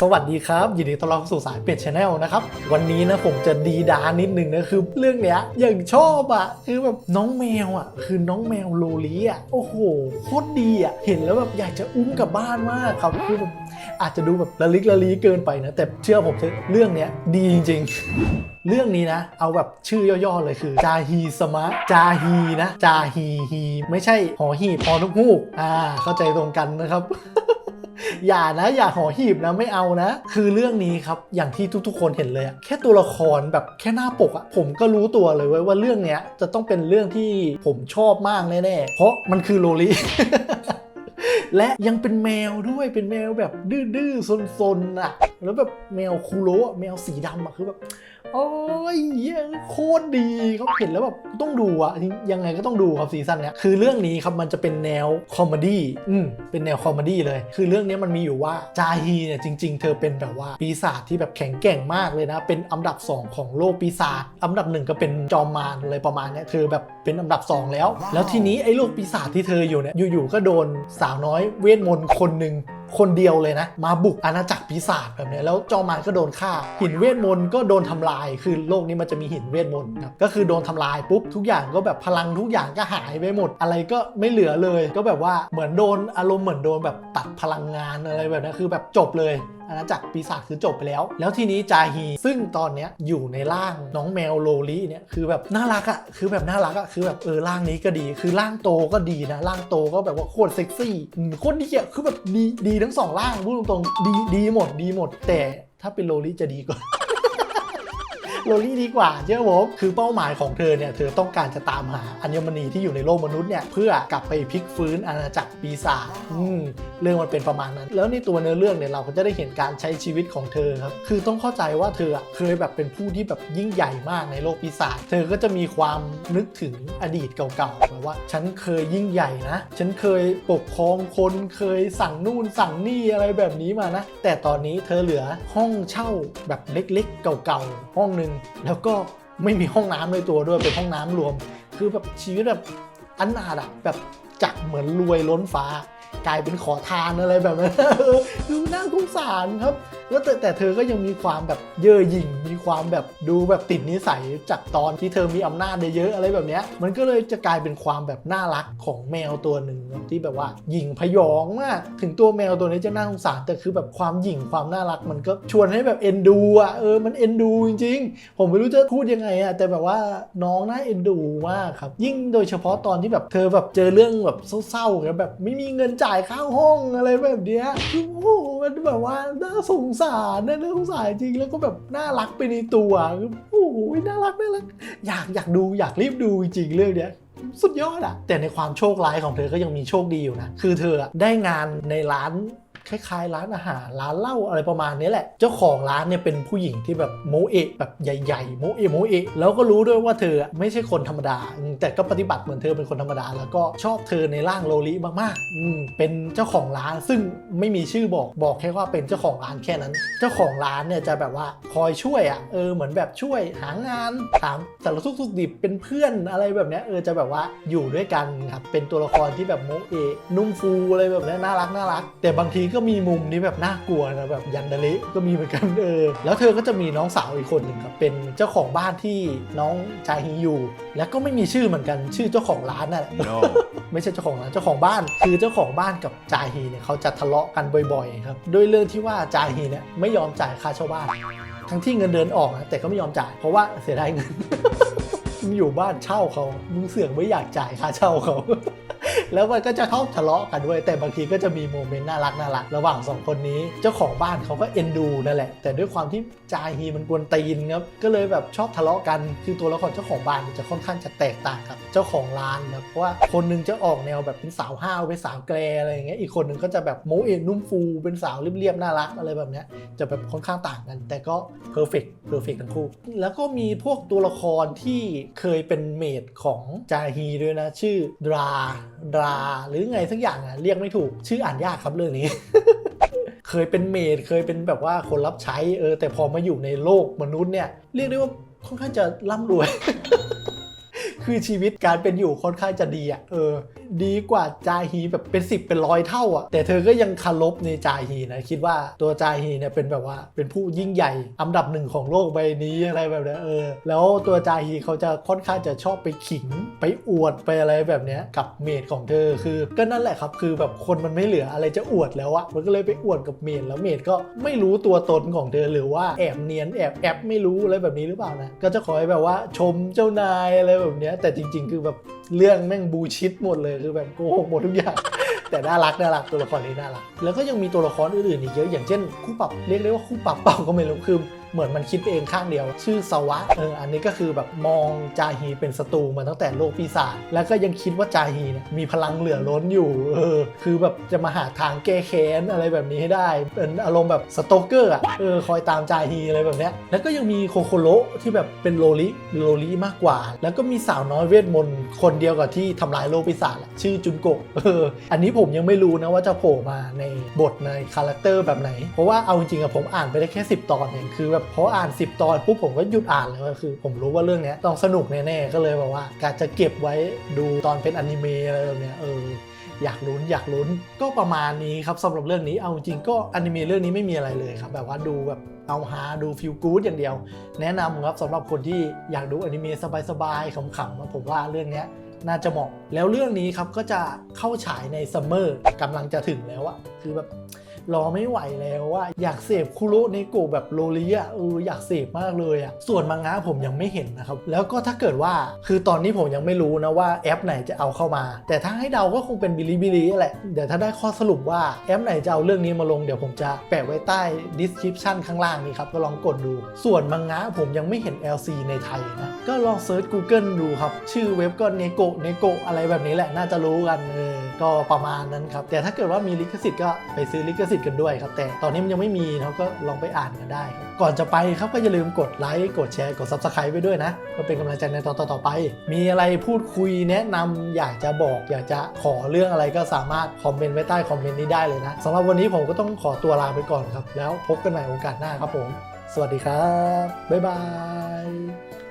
สวัสดีครับ ยินดีต้อนรับสู่สายเป็ดชาแนลนะครับ วันนี้นะผมจะดีดานิดนึงนะ คือเรื่องเนี้ยอย่างชอบอะ คือแบบน้องแมวอะ คือน้องแมวโลลีอะ โอ้โหโคตรดีอะ เห็นแล้วแบบอยากจะอุ้มกลับบ้านมากครับคือแบบอาจจะดูแบบละลิกละลีเกินไปนะ แต่เชื่อผมเถอะเรื่องเนี้ยดีจริง ๆเรื่องนี้นะ เอาแบบชื่อย่อๆเลยคือ จาฮีสมะ จาฮีนะ จาฮีฮี ไม่ใช่หอหีบพอนกฮูก อ่า เข้าใจตรงกันนะครับ อย่านะอย่าห่อหีบนะไม่เอานะ คือเรื่องนี้ครับอย่างที่ทุกๆ คนเห็นเลยอะแค่ตัวละครแบบแค่หน้าปกอะผมก็รู้ตัวเลยเว้ยว่าเรื่องเนี้ยจะต้องเป็นเรื่องที่ผมชอบมากแน่ๆเพราะมันคือโลลิและยังเป็นแมวด้วยเป็นแมวแบบดื้อๆซนๆอะแล้วแบบแมวคูโระอะแมวสีดำอะคือแบบ โอ้ยเหี้ยโคตรดีเขาเห็นแล้วแบบต้องดูอะยังไงก็ต้องดูครับซีซั่นเนี้ยคือเรื่องนี้ครับมันจะเป็นแนวคอมเมดี้อืมเป็นแนวคอมเมดี้เลย คือเรื่องนี้มันมีอยู่ว่าจาฮีเนี่ยจริง ๆ เธอเป็นแบบว่าปีศาจที่แบบแข็งแกร่งมากเลยนะ เป็นอันดับ 2 ของโลกปีศาจอันดับหนึ่งก็เป็นจอมมารอะไรประมาณเนี้ยเธอแบบเป็นอันดับ 2 แล้ว แล้วทีนี้ไอ้โลกปีศาจที่เธออยู่เนี่ยอยู่ๆก็โดนสาวน้อยเวทมนต์คนหนึ่ง คนเดียวเลยนะ มาบุกอาณาจักรปีศาจแบบนี้แล้วจอมานก็โดนฆ่า หินเวทมนต์ก็โดนทำลาย คือโลกนี้มันจะมีหินเวทมนต์ครับก็คือโดนทำลายปุ๊บทุกอย่างก็แบบพลังทุกอย่างก็หายไปหมด อะไรก็ไม่เหลือเลย ก็แบบว่าเหมือนโดนอารมณ์เหมือนโดนแบบตัดพลังงานอะไรแบบนี้คือแบบจบเลย อาณาจักรปีศาจคือจบไปแล้ว แล้วทีนี้จาฮีซึ่งตอนเนี้ยอยู่ในร่างน้องแมวโลลีเนี่ยคือแบบน่ารักอะคือแบบน่ารักอะคือแบบเออร่างนี้ก็ดี คือร่างโตก็ดีนะร่างโตก็แบบว่าโคตรเซ็กซี่โคตรดีอะคือแบบดีดีทั้งสองร่างพูดตรงๆดีดีหมดดีหมด แต่ถ้าเป็นโลลีจะดีกว่า โลลี่ดีกว่าเชื่อผมคือเป้าหมายของเธอเนี่ยเธอต้องการจะตามหาอัญมณีที่อยู่ในโลกมนุษย์เนี่ยเพื่อกลับไปพลิกฟื้นอาณาจักรปีศาจอืมเรื่องมันเป็นประมาณนั้น แล้วในตัวเนื้อเรื่องเนี่ยเราก็จะได้เห็นการใช้ชีวิตของเธอครับคือต้องเข้าใจว่าเธออะเคยแบบเป็นผู้ที่แบบยิ่งใหญ่มากในโลกปีศาจเธอก็จะมีความนึกถึงอดีตเก่าๆแบบว่า ฉันเคยยิ่งใหญ่นะ ฉันเคยปกครองคนเคยสั่งนู่นสั่งนี่อะไรแบบนี้มานะ แต่ตอนนี้เธอเหลือห้องเช่าแบบเล็กๆ เก่าๆ ห้องหนึ่งแล้วก็ไม่มีห้องน้ำในตัวด้วยเป็นห้องน้ำรวม คือแบบชีวิตแบบอันนาดอะแบบจากเหมือนรวยล้นฟ้า กลายเป็นขอทานอะไรแบบนั้นดูน่าสงสารครับ แล้วแต่แต่เธอก็ยังมีความแบบเย่อหยิ่ง มีความแบบดูแบบติดนิสัยจากตอนที่เธอมีอำนาจเยอะๆอะไรแบบนี้มันก็เลยจะกลายเป็นความแบบน่ารักของแมวตัวหนึ่งที่แบบว่าหยิ่งพยองมาก ถึงตัวแมวตัวนี้จะน่าสงสารแต่คือแบบความหยิ่งความน่ารัก มันก็ชวนให้แบบเอ็นดูอะเออมันเอ็นดูจริง ๆ ผมไม่รู้จะพูดยังไงอะแต่แบบว่าน้องน่าเอ็นดูมากครับ ยิ่งโดยเฉพาะตอนที่แบบเธอแบบเจอเรื่องแบบเศร้าๆแบบไม่มีเงินจ่ายค่าห้องอะไรแบบเนี้ยคือโอ้โหมันแบบว่าน่าสงสารนะน่าสงสารจริงแล้วก็แบบน่ารักไปในตัวคือโอ้โหน่ารักน่ารักอยากอยากดูอยากรีบดูจริงเรื่องเนี้ยสุดยอดอะแต่ในความโชคร้ายของเธอก็ยังมีโชคดีอยู่นะ คือเธอได้งานในร้าน คล้ายๆ ร้านอาหารร้านเหล้าอะไรประมาณนี้แหละ เจ้าของร้านเนี่ยเป็นผู้หญิงที่แบบโมเอะแบบใหญ่ๆโมเอะโมเอะแล้วก็รู้ด้วยว่าเธอไม่ใช่คนธรรมดา แต่ก็ปฏิบัติเหมือนเธอเป็นคนธรรมดา แล้วก็ชอบเธอในร่างโลลิมากๆอืมเป็นเจ้าของร้านซึ่งไม่มีชื่อบอกบอกแค่ว่าเป็นเจ้าของร้านแค่นั้น เจ้าของร้านเนี่ยจะแบบว่าคอยช่วยอะเออเหมือนแบบช่วยหางานถามสารทุกข์สุขดิบเป็นเพื่อนอะไรแบบเนี้ยเออจะแบบว่าอยู่ด้วยกันครับเป็นตัวละครที่แบบโมเอะนุ่มฟูอะไรแบบเนี้ยน่ารักน่ารัก แต่บางทีก็มีมุมนี้แบบน่ากลัวนะแบบยันดะเละก็มีเหมือนกันเออแล้วเธอก็จะมีน้องสาวอีกคนหนึ่งครับเป็นเจ้าของบ้านที่น้องจาฮีอยู่ แล้วก็ไม่มีชื่อเหมือนกันชื่อเจ้าของร้านนั่นแหละ No. ไม่ใช่เจ้าของร้านเจ้าของบ้าน คือเจ้าของบ้านกับจาฮีเนี่ยเขาจะทะเลาะกันบ่อยๆครับด้วยเรื่องที่ว่าจาฮีเนี่ยไม่ยอมจ่ายค่าเช่าบ้าน ทั้งที่เงินเดือนออกนะแต่ก็ไม่ยอมจ่ายเพราะว่าเสียดายเงินมึงอยู่บ้านเช่าเขามึงเสือกไม่อยากจ่ายค่าเช่าเขา แล้วมันก็จะเข้าทะเลาะกันด้วย แต่บางทีก็จะมีโมเมนต์น่ารักน่ารักระหว่างสองคนนี้ เจ้าของบ้านเขาก็เอ็นดูนั่นแหละ แต่ด้วยความที่จาฮีมันกวนตีนครับก็เลยแบบชอบทะเลาะกัน คือตัวละครเจ้าของบ้านจะค่อนข้างจะแตกต่างกับเจ้าของร้านนะเพราะว่าคนหนึงจะออกแนวแบบเป็นสาวห้าวเป็นสาวแกลอะไรอย่างเงี้ยอีกคนหนึงก็จะแบบโมเอ็นนุ่มฟูเป็นสาวเรียบๆน่ารักอะไรแบบเนี้ยจะแบบค่อนข้างต่างกัน แต่ก็เพอร์เฟกต์เพอร์เฟกต์ทั้งคู่ แล้วก็มีพวกตัวละครที่เคยเป็นเมดของจาฮีด้วยนะ ชื่อดราดราหรือไงสักอย่างอะเรียกไม่ถูกชื่ออ่านยากครับเรื่องนี้ เคยเป็นเมดเคยเป็นแบบว่าคนรับใช้เออแต่พอมาอยู่ในโลกมนุษย์เนี่ยเรียกได้ว่าค่อนข้างจะร่ำรวย คือชีวิตการเป็นอยู่ค่อนข้างจะดีอะเออ ดีกว่าจาฮีแบบเป็นสิบเป็นร้อยเท่าอะ แต่เธอก็ยังคารพในจาฮีนะ คิดว่าตัวจาฮีเนี่ยเป็นแบบว่าเป็นผู้ยิ่งใหญ่อันดับหนึ่งของโลกใบนี้อะไรแบบนี้เออ แล้วตัวจาฮีเขาจะค่อนข้างจะชอบไปขิงไปอวดไปอะไรแบบเนี้ยกับเมดของเธอคือ ก็นั่นแหละครับ คือแบบคนมันไม่เหลืออะไรจะอวดแล้วอะมันก็เลยไปอวดกับเมดแล้วเมดก็ไม่รู้ตัวตนของเธอหรือว่าแอบเนียนแอบแอบไม่รู้อะไรแบบนี้หรือเปล่านะก็จะคอยแบบว่าชมเจ้านายอะไรแบบเนี้ยแต่จริง ๆ คือแบบเรื่องแม่งบูชิดหมดเลยคือแบบโกหกหมดทุกอย่าง แต่น่ารักน่ารักตัวละครนี้น่ารัก แล้วก็ยังมีตัวละครอื่นๆอีกเยอะอย่างเช่นคู่ปรับเรียกได้ว่าคู่ปรับเปล่าก็ไม่รู้คือ เหมือนมันคิดเองข้างเดียว ชื่อสวะเอออันนี้ก็คือแบบมองจาฮีเป็นศัตรูมาตั้งแต่โลกปีศาจแล้วก็ยังคิดว่าจาฮีเนี่ยมีพลังเหลือล้นอยู่เออคือแบบจะมาหาทางแก้แค้นอะไรแบบนี้ให้ได้เป็นอารมณ์แบบสโตเกอร์อะเออคอยตามจาฮีอะไรแบบเนี้ยแล้วก็ยังมีโคโคโรที่แบบเป็นโลลิโลลิมากกว่า แล้วก็มีสาวน้อยเวทมนต์คนเดียวกับที่ทำลายโลกปีศาจอะชื่อจุนโกะเอออันนี้ผมยังไม่รู้นะว่าจะโผล่มาในบทในคาแรคเตอร์แบบไหน เพราะว่าเอาจริงๆอะผมอ่านไปได้แค่ 10 ตอนเองคือแบบพออ่าน 10 ตอนปุ๊บผมก็หยุดอ่านเลยคือ ผมรู้ว่าเรื่องนี้ต้องสนุกแน่ๆก็เลยแบบว่า การจะเก็บไว้ดูตอนเป็นอนิเมะอะไรแบบเนี้ยเอออยากลุ้นอยากลุ้นก็ประมาณนี้ครับสำหรับเรื่องนี้เอาจริงก็อนิเมะเรื่องนี้ไม่มีอะไรเลยครับ แบบว่าดูแบบเอาฮาดูฟิลกู๊ดอย่างเดียว แนะนำครับสำหรับคนที่อยากดูอนิเมะสบายๆขำๆผมว่าเรื่องนี้น่าจะเหมาะแล้วเรื่องนี้ครับก็จะเข้าฉายในซัมเมอร์กำลังจะถึงแล้วอะคือแบบ รอไม่ไหวแล้วว่าอยากเสพคุโรเนโกแบบโรลีอะเอออยากเสพมากเลยอะส่วนมังงะผมยังไม่เห็นนะครับ แล้วก็ถ้าเกิดว่าคือตอนนี้ผมยังไม่รู้นะว่าแอปไหนจะเอาเข้ามา แต่ถ้าให้เดาก็คงเป็นบิลิบิลิแหละเดี๋ยวถ้าได้ข้อสรุปว่าแอปไหนจะเอาเรื่องนี้มาลงเดี๋ยวผมจะแปะไว้ใต้ description ข้างล่างนี้ครับก็ลองกดดู ส่วนมังงะผมยังไม่เห็น LC ในไทยนะก็ลองเซิร์ช Google ดูครับ ชื่อเว็บก็เนโกเนโกอะไรแบบนี้แหละน่าจะรู้กันเออ ก็ประมาณนั้นครับแต่ถ้าเกิดว่ามีลิขสิทธิ์ก็ไปซื้อลิขสิทธิ์กันด้วยครับแต่ตอนนี้มันยังไม่มีนะครับก็ลองไปอ่านกันได้ครับก่อนจะไปครับก็อย่าลืมกดไลค์กดแชร์กด Subscribe ไปด้วยนะเพื่อเป็นกำลังใจในตอนต่อๆไป มีอะไรพูดคุยแนะนำอยากจะบอก อยากจะขอเรื่องอะไรก็สามารถคอมเมนต์ไว้ใต้คอมเมนต์นี้ได้เลยนะสำหรับวันนี้ผมก็ต้องขอตัวลาไปก่อนครับ แล้วพบกันใหม่โอกาสหน้าครับผม สวัสดีครับ บ๊ายบาย